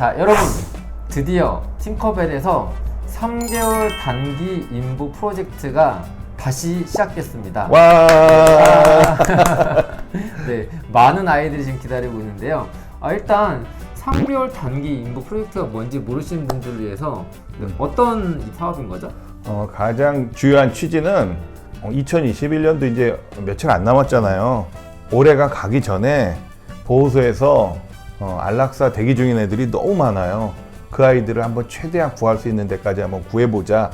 자, 여러분 드디어 팅커벨에서 3개월 단기 인부 프로젝트가 다시 시작됐습니다. 와. 네, 많은 아이들이 지금 기다리고 있는데요. 아, 일단 3개월 단기 인부 프로젝트가 뭔지 모르시는 분들을 위해서 네, 어떤 이 사업인 거죠? 어, 가장 주요한 취지는 2021년도 이제 며칠 안 남았잖아요. 올해가 가기 전에 보호소에서 어, 안락사 대기 중인 애들이 너무 많아요. 그 아이들을 한번 최대한 구할 수 있는 데까지 한번 구해보자.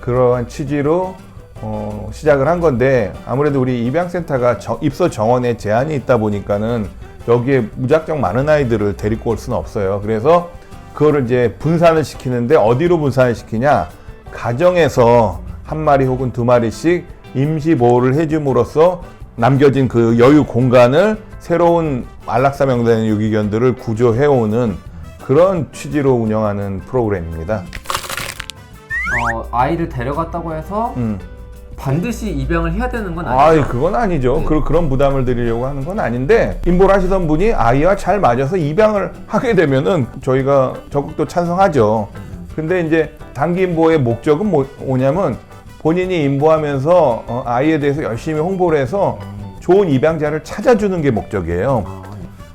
그러한 취지로 어, 시작을 한 건데 아무래도 우리 입양센터가 저- 입소 정원에 제한이 있다 보니까는 여기에 무작정 많은 아이들을 데리고 올 수는 없어요. 그래서 그거를 이제 분산을 시키는데 어디로 분산을 시키냐? 가정에서 한 마리 혹은 두 마리씩 임시 보호를 해줌으로써 남겨진 그 여유 공간을 새로운 안락사 명단의 유기견들을 구조해오는 그런 취지로 운영하는 프로그램입니다. 어, 아이를 데려갔다고 해서 음. 반드시 입양을 해야 되는 건 아, 아니죠. 그건 아니죠. 네. 그, 그런 부담을 드리려고 하는 건 아닌데 임보를 하시던 분이 아이와 잘 맞아서 입양을 하게 되면은 저희가 적극도 찬성하죠. 근데 이제 단기 임보의 목적은 뭐, 뭐냐면 본인이 임보하면서 어, 아이에 대해서 열심히 홍보를 해서 좋은 입양자를 찾아주는 게 목적이에요.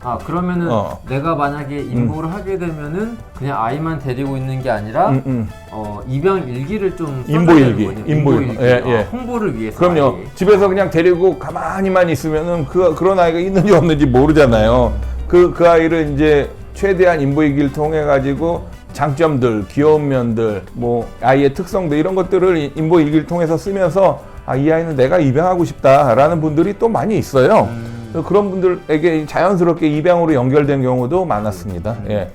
아, 아, 그러면은 어. 내가 만약에 인보를 하게 되면은 그냥 아이만 데리고 있는 게 아니라 음, 음. 어, 입양 일기를 좀 인보 써야 되는 일기, 거네요. 인보 인보 일기. 예, 예. 아, 홍보를 위해서 그럼요. 아예. 집에서 그냥 데리고 가만히만 있으면은 그 그런 아이가 있는지 없는지 모르잖아요. 그 그 아이를 이제 최대한 인보이기를 통해 가지고 장점들, 귀여운 면들, 뭐 아이의 특성들 이런 것들을 인보 일기를 통해서 쓰면서 아 이 아이는 내가 입양하고 싶다라는 분들이 또 많이 있어요. 음. 그런 분들에게 자연스럽게 입양으로 연결된 경우도 많았습니다. 음. 예.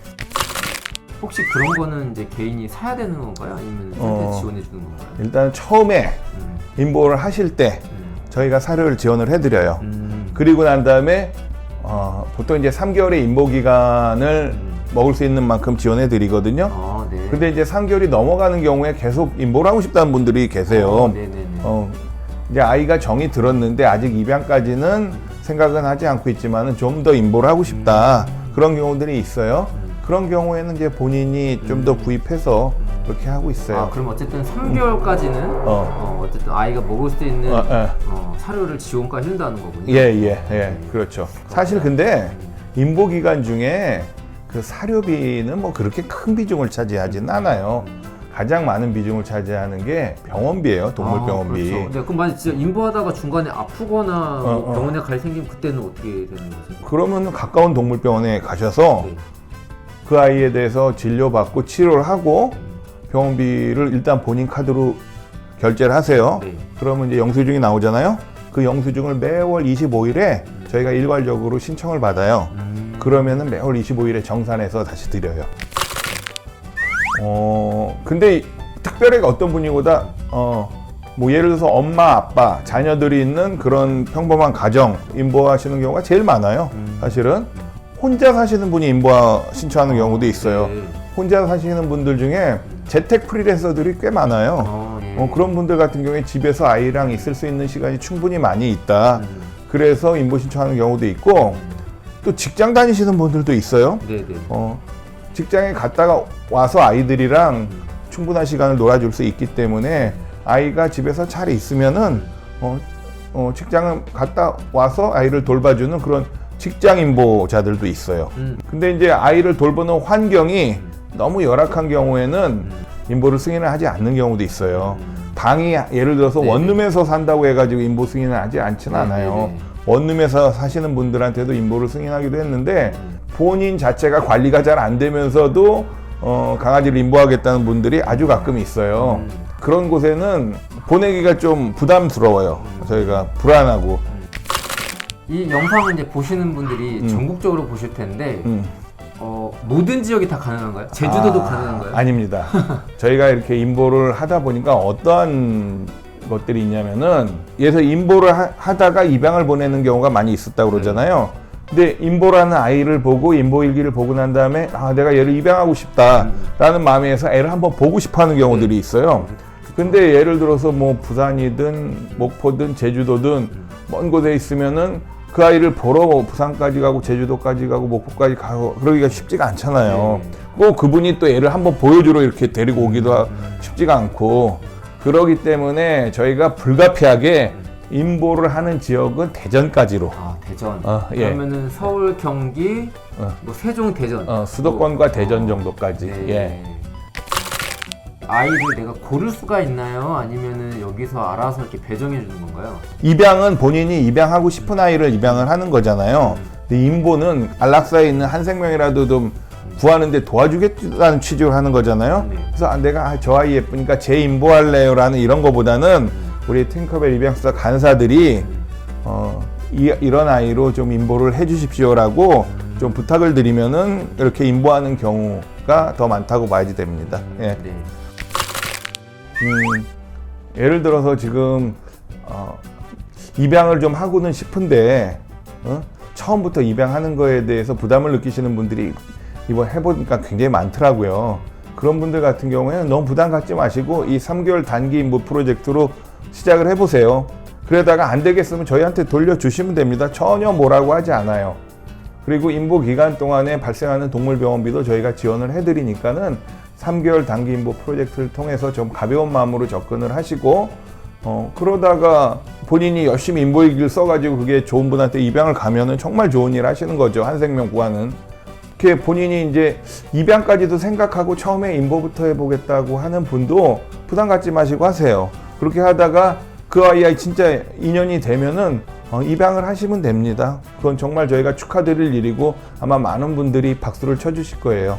혹시 그런 거는 이제 개인이 사야 되는 건가요? 아니면 어. 지원해 주는 건가요? 일단 처음에 음, 인보를 하실 때 음, 저희가 사료를 지원을 해드려요. 음, 그리고 난 다음에 어, 보통 이제 3개월의 임보 기간을 음. 먹을 수 있는 만큼 지원해 드리거든요. 아, 네. 근데 이제 3개월이 넘어가는 경우에 계속 임보를 하고 싶다는 분들이 계세요. 어, 네네네. 어, 이제 아이가 정이 들었는데 아직 입양까지는 생각은 하지 않고 있지만은 좀더 임보를 하고 싶다. 그런 경우들이 있어요. 음. 그런 경우에는 이제 본인이 좀 더 구입해서 그렇게 하고 있어요. 아, 그럼 어쨌든 3개월까지는 어. 어, 어 쨌든 아이가 먹을 수 있는 어, 예. 어, 사료를 지원까지 해준다는 거군요. 예, 예, 예, 그렇죠. 사실 근데 임보 기간 중에 그 사료비는 뭐 그렇게 큰 비중을 차지하진 않아요. 가장 많은 비중을 차지하는 게 병원비예요, 동물 아, 병원비. 그렇죠. 네, 그럼 만약 진짜 인보하다가 중간에 아프거나 뭐 어, 어. 병원에 갈 생기면 그때는 어떻게 되는 거죠? 그러면 가까운 동물병원에 가셔서 네. 그 아이에 대해서 진료받고 치료를 하고 병원비를 일단 본인 카드로 결제를 하세요. 네. 그러면 이제 영수증이 나오잖아요. 그 영수증을 매월 25일에 저희가 일괄적으로 신청을 받아요. 음. 그러면은 매월 25일에 정산해서 다시 드려요. 어, 근데 특별히 어떤 분이보다, 어, 뭐 예를 들어서 엄마, 아빠, 자녀들이 있는 그런 평범한 가정 인보하시는 경우가 제일 많아요. 음. 사실은. 혼자 사시는 분이 인보하 신청하는 경우도 있어요. 네. 혼자 사시는 분들 중에 재택 프리랜서들이 꽤 많아요. 어, 예. 어, 그런 분들 같은 경우에 집에서 아이랑 있을 수 있는 시간이 충분히 많이 있다. 음. 그래서 인보 신청하는 경우도 있고, 또 직장 다니시는 분들도 있어요. 네 네. 어, 직장에 갔다가 와서 아이들이랑 충분한 시간을 놀아줄 수 있기 때문에 아이가 집에서 잘 있으면은 어, 어, 직장을 갔다 와서 아이를 돌봐주는 그런 직장 인보자들도 있어요. 음. 근데 이제 아이를 돌보는 환경이 너무 열악한 경우에는 인보를 승인을 하지 않는 경우도 있어요. 방이 예를 들어서 네네. 원룸에서 산다고 해가지고 인보 승인을 하지 않지는 않아요. 네네네. 원룸에서 사시는 분들한테도 인보를 승인하기도 했는데 음. 본인 자체가 관리가 잘 안 되면서도 어, 강아지를 인보하겠다는 분들이 아주 가끔 있어요. 음. 그런 곳에는 보내기가 좀 부담스러워요. 저희가 불안하고. 이 영상을 이제 보시는 분들이 음. 전국적으로 보실 텐데 음. 어, 모든 지역이 다 가능한가요? 제주도도 아, 가능한가요? 아닙니다. 저희가 이렇게 인보를 하다 보니까 어떠한 것들이 있냐면은 예서 인보를 하, 하다가 입양을 보내는 경우가 많이 있었다고 그러잖아요. 근데 인보라는 아이를 보고 인보 일기를 보고 난 다음에 아 내가 얘를 입양하고 싶다라는 마음에서 애를 한번 보고 싶어하는 경우들이 있어요. 근데 예를 들어서 뭐 부산이든 목포든 제주도든 먼 곳에 있으면은 그 아이를 보러 부산까지 가고 제주도까지 가고 목포까지 가고 그러기가 쉽지가 않잖아요. 네. 꼭 그분이 또 애를 한번 보여주러 이렇게 데리고 오기도 하- 쉽지가 않고 그러기 때문에 저희가 불가피하게 인보를 하는 지역은 대전까지로 아 대전. 어, 예. 그러면은 서울, 경기, 어. 뭐 세종, 대전. 어, 수도권과 뭐, 대전 어, 정도까지 네. 예. 아이를 내가 고를 수가 있나요? 아니면은 여기서 알아서 이렇게 배정해 주는 건가요? 입양은 본인이 입양하고 싶은 아이를 입양을 하는 거잖아요. 근데 인보는 안락사에 있는 한 생명이라도 좀 구하는데 도와주겠다는 취지로 하는 거잖아요. 네. 그래서 아, 내가 아, 저 아이 예쁘니까 제 인보할래요라는 이런 거보다는 우리 팅커벨 입양사 간사들이 어, 이, 이런 아이로 좀 인보를 해주십시오라고 좀 부탁을 드리면은 이렇게 인보하는 경우가 더 많다고 봐야지 됩니다. 예. 네. 음, 예를 들어서 지금 어, 입양을 좀 하고는 싶은데 어? 처음부터 입양하는 거에 대해서 부담을 느끼시는 분들이 이번 해보니까 굉장히 많더라고요. 그런 분들 같은 경우에는 너무 부담 갖지 마시고 이 3개월 단기 인보 프로젝트로 시작을 해보세요. 그러다가 안 되겠으면 저희한테 돌려주시면 됩니다. 전혀 뭐라고 하지 않아요. 그리고 인보 기간 동안에 발생하는 동물 병원비도 저희가 지원을 해드리니까는 3개월 단기 인보 프로젝트를 통해서 좀 가벼운 마음으로 접근을 하시고 어 그러다가 본인이 열심히 길 써가지고 그게 좋은 분한테 입양을 가면은 정말 좋은 일 하시는 거죠. 한 생명 구하는. 이렇게 본인이 이제 입양까지도 생각하고 처음에 인보부터 해보겠다고 하는 분도 부담 갖지 마시고 하세요. 그렇게 하다가 그 아이와 진짜 인연이 되면은 어, 입양을 하시면 됩니다. 그건 정말 저희가 축하드릴 일이고 아마 많은 분들이 박수를 쳐주실 거예요